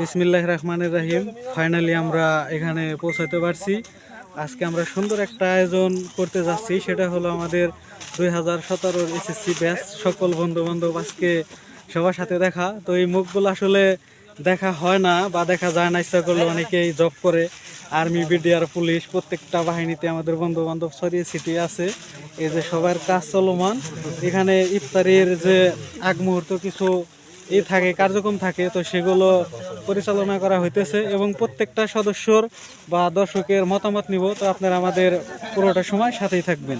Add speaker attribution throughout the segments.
Speaker 1: বিসমিল্লাহ রহমানের রাহিম। ফাইনালি আমরা এখানে পৌঁছাতে পারছি। আজকে আমরা সুন্দর একটা আয়োজন করতে যাচ্ছি। সেটা হলো আমাদের দুই হাজার সতেরোর এসএসসি ব্যাচ। সকল বন্ধু বান্ধব আজকে সবার সাথে দেখা। তো এই মুখগুলো আসলে দেখা হয় না বা দেখা যায় না ইচ্ছা করলে অনেকেই জব করে। আর্মি বিডিআর পুলিশ প্রত্যেকটা বাহিনীতে আমাদের বন্ধু বান্ধব ছড়িয়ে ছিটিয়ে আছে। এই যে সবার কাজ চলমান। এখানে ইফতারির যে আগ মুহূর্ত কিছু ই থাকে কার্যক্রম থাকে তো সেগুলো পরিচালনা করা হইতেছে এবং প্রত্যেকটা সদস্যর বা দর্শকের মতামত নিব। তো আপনারা আমাদের পুরোটা সময় সাথেই থাকবেন।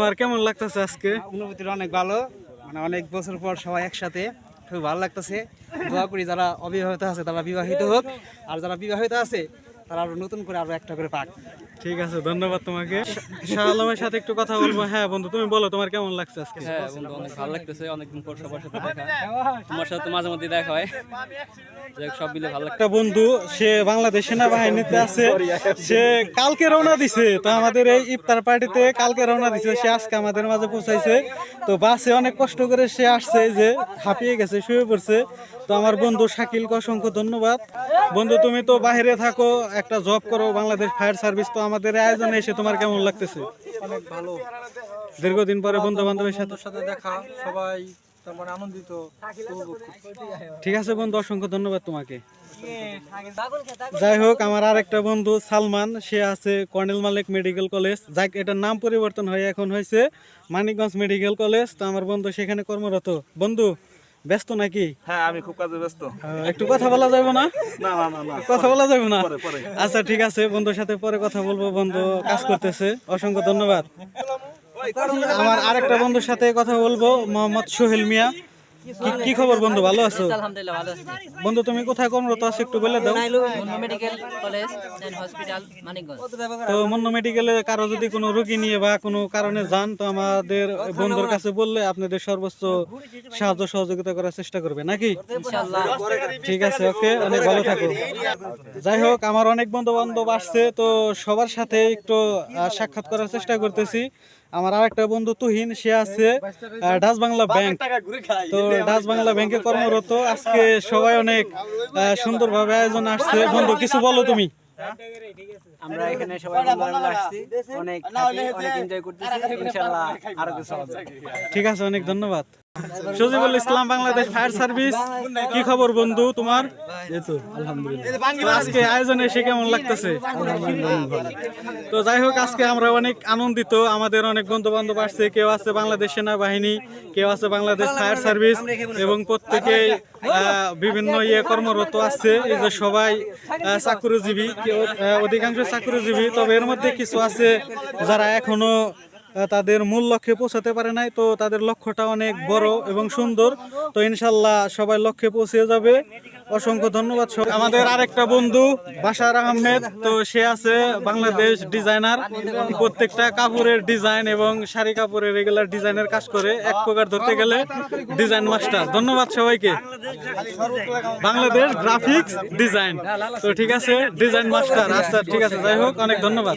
Speaker 1: আমার কেমন লাগতেছে আজকে?
Speaker 2: অনুভূতিটা অনেক ভালো। মানে অনেক বছর পর সবাই একসাথে। খুব ভালো লাগতেছে। দোয়া করি যারা অবিবাহিত আছে, তারা বিবাহিত হোক। আর যারা বিবাহিত আছে তারা আরও নতুন করে আরও একটা করে পাক।
Speaker 1: ঠিক আছে ধন্যবাদ তোমাকে। শাহ আলমের সাথে একটু কথা বলব। হ্যাঁ বন্ধু তুমি বলো তোমার কেমন লাগছে আজকে?
Speaker 3: হ্যাঁ বন্ধু অনেক ভালো লাগতেছে। অনেকদিন পর সবার সাথে দেখা। তোমার সাথে তো মাঝে মধ্যে দেখা হয়। সব মিলে ভালো
Speaker 1: একটা বন্ধু সে বাংলাদেশ সেনাবাহিনীতে আছে। সে কালকে রওনা দিছে। তো আমাদের এই ইফতার পার্টিতে কালকে রওনা দিছে। সে আজকে আমাদের মাঝে পৌঁছাইছে। তো বাসে অনেক কষ্ট করে সে আসছে যে হাঁপিয়ে গেছে শুয়ে পড়ছে। তো আমার বন্ধু শাকিলকে অসংখ্য ধন্যবাদ। বন্ধু তুমি তো বাইরে থাকো একটা জব করো বাংলাদেশ ফায়ার সার্ভিস তো আমাদের আয়োজনে এসে তোমার কেমন লাগতেছে?
Speaker 4: অনেক ভালো।
Speaker 1: দীর্ঘদিন পরে বন্ধু বান্ধবের সাথে
Speaker 4: সাথে দেখা সবাই মানে আনন্দিত
Speaker 1: ঠিক আছে বন্ধু অসংখ্য ধন্যবাদ তোমাকে। যাই হোক আমার আরেকটা বন্ধু সালমান সে আছে কর্নেল মালিক মেডিকেল কলেজ। যাক এটার নাম পরিবর্তন হয়ে এখন হয়েছে মানিকগঞ্জ মেডিকেল কলেজ। তো আমার বন্ধু সেখানে কর্মরত। বন্ধু ব্যস্ত নাকি?
Speaker 5: হ্যাঁ আমি খুব কাজে ব্যস্ত।
Speaker 1: একটু কথা বলা যাবে না?
Speaker 5: না না না
Speaker 1: কথা বলা যাবে না? আচ্ছা ঠিক আছে বন্ধুর সাথে পরে কথা বলব বন্ধু কাজ করতেছে। অসংখ্য ধন্যবাদ। আমার আরেকটা বন্ধুর সাথে কথা বলব মোহাম্মদ সোহেল মিয়া। কি- খবর বন্ধু? ভালো আছো?
Speaker 6: আলহামদুলিল্লাহ ভালো আছি।
Speaker 1: বন্ধু তুমি কোথায়? কর্মরত আছো? একটু বলে দাও।
Speaker 6: Munnu medical college and hospital Manikganj.
Speaker 1: তো মন্য মেডিকেলে কারও যদি কোনো রোগী নিয়ে বা কোনো কারণে যান তো আমাদের বন্ধুর কাছে বললে আপনাদের সর্বোচ্চ সাহায্য সহযোগিতা করার চেষ্টা করবে নাকি?
Speaker 6: ইনশাআল্লাহ।
Speaker 1: ঠিক আছে ওকে অনেক ভালো থাকো। যাই হোক আমার অনেক বন্ধু বান্ধব আসছে তো সবার সাথে একটু সাক্ষাৎ করার চেষ্টা করতেছি। আমার আর একটা বন্ধু তুহিন সে আছে আহ, ডাচ বাংলা ব্যাংক। তো ডাচ বাংলা ব্যাংকে কর্মরত। আজকে সবাই অনেক সুন্দরভাবে আয়োজন আসছে। বন্ধু কিছু বলো তুমি।
Speaker 2: আমরা এখানে সবাই বন্ধুরা মিলে আসছি। অনেক অনেক এনজয় করতেছি। ইনশাআল্লাহ আরও কিছু হবে।
Speaker 1: ঠিক আছে অনেক ধন্যবাদ। Sajibul Islam Bangladesh fire service. কি খবর বন্ধু তোমার? আলহামদুলিল্লাহ। আজকে আয়োজনে এসে কেমন লাগতেছে? তো যাই হোক আজকে আমরা অনেক আনন্দিত। আমাদের অনেক বন্ধু বান্ধব আসছে কেউ আছে বাংলাদেশ সেনাবাহিনী কেউ আছে বাংলাদেশ ফায়ার সার্ভিস এবং প্রত্যেকেই আহ, বিভিন্ন ইয়ে কর্মরত আছে। এই যে সবাই আহ, চাকরিজীবী কেউ অধিকাংশ চাকরিজীবী তবে এর মধ্যে কিছু আছে যারা এখনও তাদের মূল লক্ষ্যে পৌঁছাতে পারে নাই, তো তাদের লক্ষ্যটা অনেক বড় এবং সুন্দর। তো ইনশাল্লাহ সবাই লক্ষ্যে পৌঁছে যাবে। অসংখ্য ধন্যবাদ আমাদের আরেকটা বন্ধু, বাশার আহমেদ, তো সে আছে বাংলাদেশ ডিজাইনার। প্রত্যেকটা কাপড়ের ডিজাইন এবং শাড়ি কাপড়ের রেগুলার ডিজাইনের কাজ করে এক প্রকার ধরতে গেলে ডিজাইন মাস্টার। ধন্যবাদ সবাইকে। Bangladesh graphics design. তো ঠিক আছে, ডিজাইন মাস্টার। আচ্ছা ঠিক আছে, যাই হোক, অনেক ধন্যবাদ।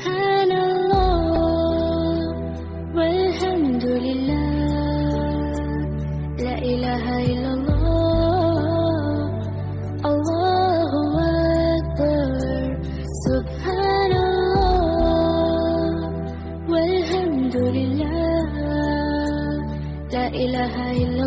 Speaker 7: ilaha La ilaha illallah